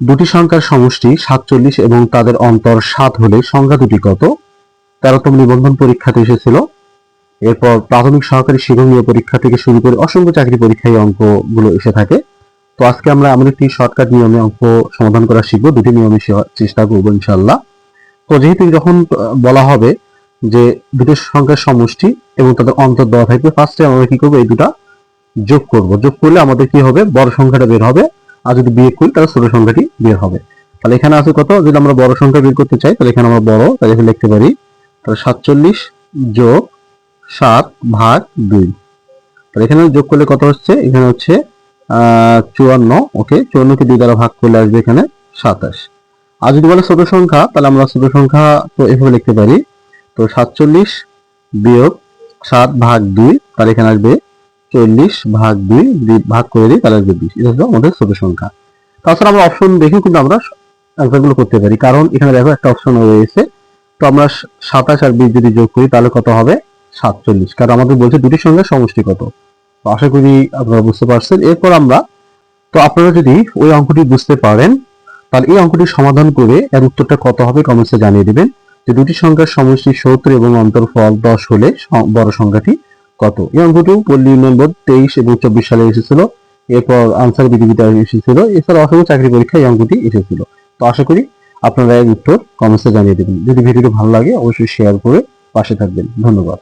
দুটি সংখ্যার সমষ্টি সাতচল্লিশ এবং তাদের অন্তর সাত হলে সংখ্যা দুটি কত? তেরোতম নিবন্ধন পরীক্ষাতে এসেছিল। এরপর প্রাথমিক সহকারী শিক্ষণীয় পরীক্ষা থেকে শুরু করে অসংখ্য চাকরি পরীক্ষায় অঙ্কগুলো এসে থাকে। তো আজকে আমরা এমন একটি শর্টকাট নিয়মে অঙ্ক সমাধান করা শিখব। দুটি নিয়মে চেষ্টা করব ইনশাল্লাহ তো যেহেতু যখন বলা হবে যে দুটো সংখ্যার সমষ্টি এবং তাদের অন্তর দেওয়া থাকবে ফার্স্টে আমরা কি করব? এই দুটা যোগ করব। যোগ করলে আমাদের কি হবে? বড় সংখ্যাটা বের হবে। আর যদি বিয়োগ করি, তাহলে ছোট সংখ্যাটি বের হবে। তাহলে এখানে আছে কত? যদি আমরা বড় সংখ্যা বের করতে চাই, তাহলে এখানে আমরা বড়, তাহলে এখানে লিখতে পারি, তাহলে সাতচল্লিশ যোগ সাত ভাগ দুই। তাহলে এখানে যোগ করলে কত হচ্ছে? এখানে হচ্ছে চুয়ান্ন ওকে চুয়ান্নকে দুই দ্বারা ভাগ করলে আসবে এখানে সাতাশ। আর যদি বলে ছোট সংখ্যা, তাহলে আমরা ছোট সংখ্যা তো এভাবে লিখতে পারি। তো সাতচল্লিশ বিয়োগ সাত ভাগ দুই, তাহলে এখানে আসবে চল্লিশ ভাগ দুই ভাগ করে দিই, তাহলে বিশ। এটা হলো আমাদের ছোট সংখ্যা। তাছাড়া আমরা অপশন দেখে কিন্তু আমরা অ্যান্সারগুলো করতে পারি। কারণ এখানে দেখো একটা অপশন রয়েছে। তো আমরা সাতাশ আর বিশ যদি যোগ করি, তাহলে কত হবে? সাতচল্লিশ। কারণ আমাদের বলছে দুটি সংখ্যার সমষ্টি কত। তো আশা করি আপনারা বুঝতে পারছেন। এরপর আমরা, তো আপনারা যদি ওই অঙ্কটি বুঝতে পারেন, তাহলে এই অঙ্কটি সমাধান করে এর উত্তরটা কত হবে কমেন্টসে জানিয়ে দিবেন। যে দুটি সংখ্যার সমষ্টি সত্তর এবং অন্তর্ফল দশ হলে বড় সংখ্যাটি কত? এই অঙ্কটি পল্লী উন্নয়ন বোর্ড তেইশ এবং চব্বিশ সালে এসেছিল। এরপর আনসার বিধিবিটা এসেছিল। এছাড়া অসংখ্য চাকরি পরীক্ষায় এই অঙ্কটি এসেছিল। তো আশা করি আপনারা এর উত্তর কমেন্টসে জানিয়ে দেবেন। যদি ভিডিওটি ভালো লাগে, অবশ্যই শেয়ার করে পাশে থাকবেন। ধন্যবাদ।